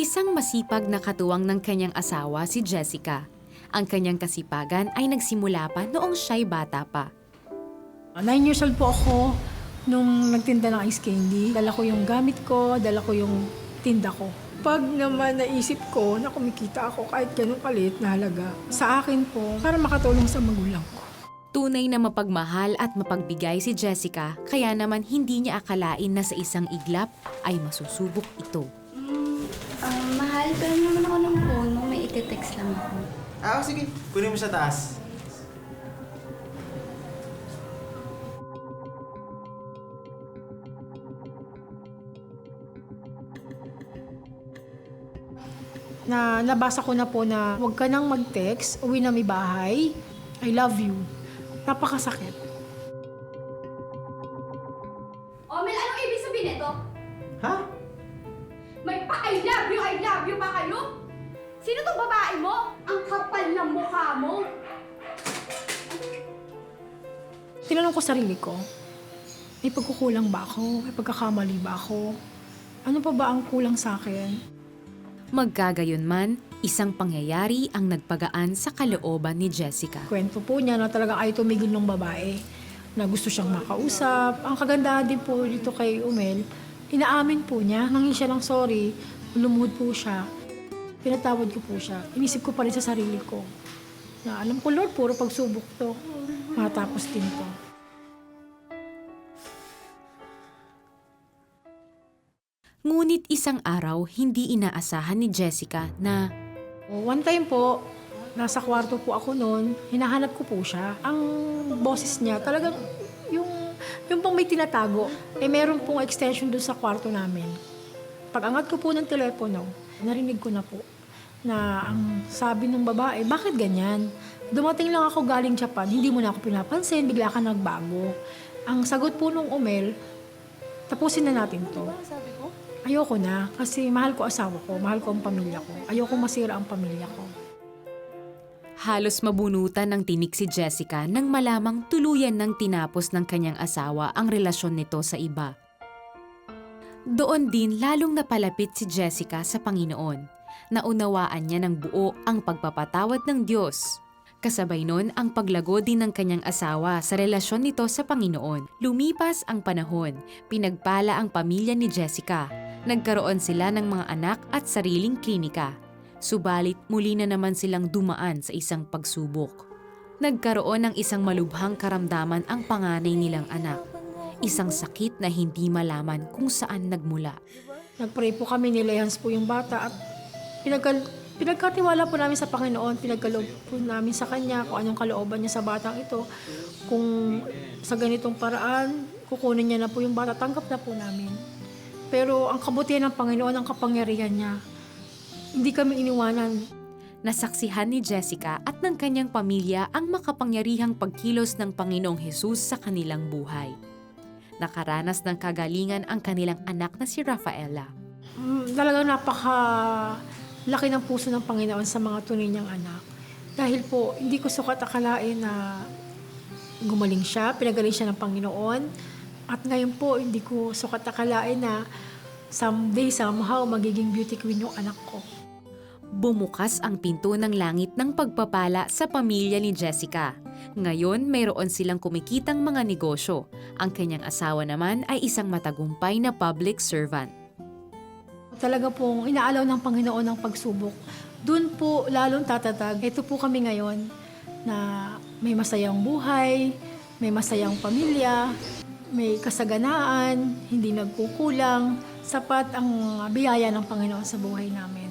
Isang masipag na katuwang ng kanyang asawa si Jessica. Ang kanyang kasipagan ay nagsimula pa noong siya'y bata pa. Nine years old po ako nung nagtinda ng ice candy. Dala ko yung gamit ko, dala ko yung tinda ko. Pag naman naisip ko na kumikita ako kahit ganun kalit na halaga, sa akin po, para makatulong sa magulang ko. Tunay na mapagmahal at mapagbigay si Jessica, kaya naman hindi niya akalain na sa isang iglap ay masusubok ito. Pero naman ako ng phone mo. May iti-text lang ako. Ah, oh, sige. Kunin mo sa taas. Na nabasa ko na po na huwag ka nang mag-text, uwi na may bahay, I love you. Napakasakit. Omel, anong ibig sabihin nito? Ha? May pa-I love you, I love you pa kayo? Sino tong babae mo? Ang kapal ng mukha mo. Tinanong ko sarili ko, may pagkukulang ba ako? May pagkakamali ba ako? Ano pa ba ang kulang sa akin? Magkagayon man, isang pangyayari ang nagpagaan sa kalooban ni Jessica. kwento po niya na talaga ay tumigil ng babae na gusto siyang makausap. Ang kagandahan din po dito kay Umel, inaamin po niya, nangin siya ng sorry, lumuhod po siya. Pinatawad ko po siya. Inisip ko pa rin sa sarili ko na alam ko, Lord, puro pagsubok to. Matapos din to. Ngunit isang araw, hindi inaasahan ni Jessica na One time po, nasa kwarto po ako noon, hinahanap ko po siya. Ang boses niya, talagang may tinatago. Eh meron pong extension doon sa kwarto namin. Pag angat ko po ng telepono, narinig ko na po na ang sabi ng babae, bakit ganyan? Dumating lang ako galing Japan, hindi mo na ako pinapansin, bigla ka nagbago. Ang sagot po nung Umel, tapusin na natin to. Ayoko na kasi mahal ko asawa ko, mahal ko ang pamilya ko. Ayoko masira ang pamilya ko. Halos mabunutan ng tinik si Jessica nang malamang tuluyan ng tinapos ng kanyang asawa ang relasyon nito sa iba. Doon din lalong napalapit si Jessica sa Panginoon. Naunawaan niya ng buo ang pagpapatawad ng Diyos. Kasabay nun ang paglago din ng kanyang asawa sa relasyon nito sa Panginoon. Lumipas ang panahon, pinagpala ang pamilya ni Jessica. Nagkaroon sila ng mga anak at sariling klinika. Subalit muli na naman silang dumaan sa isang pagsubok. Nagkaroon ng isang malubhang karamdaman ang panganay nilang anak. Isang sakit na hindi malaman kung saan nagmula. Nagpray po kami, nilayans po yung bata at pinagkal pinagkatiwala po namin sa Panginoon, pinagkaloob po namin sa Kanya kung anong kalooban niya sa batang ito. Kung sa ganitong paraan, kukunin niya na po yung bata, tanggap na po namin. Pero ang kabutihan ng Panginoon, ang kapangyarihan niya, hindi kami iniwanan. Nasaksihan ni Jessica at ng kanyang pamilya ang makapangyarihang pagkilos ng Panginoong Hesus sa kanilang buhay. Nakaranas ng kagalingan ang kanilang anak na si Rafaela. Mm, talagang napaka laki ng puso ng Panginoon sa mga tunay niyang anak. Dahil po, hindi ko sukat akalain na gumaling siya, pinagaling siya ng Panginoon. At ngayon po, hindi ko sukat akalain na someday, somehow, magiging beauty queen yung anak ko. Bumukas ang pinto ng langit ng pagpapala sa pamilya ni Jessica. Ngayon, mayroon silang kumikitang mga negosyo. Ang kanyang asawa naman ay isang matagumpay na public servant. Talaga pong inaalaw ng Panginoon ang pagsubok. Doon po lalong tatatag. Ito po kami ngayon na may masayang buhay, may masayang pamilya, may kasaganaan, hindi nagkukulang. Sapat ang biyaya ng Panginoon sa buhay namin.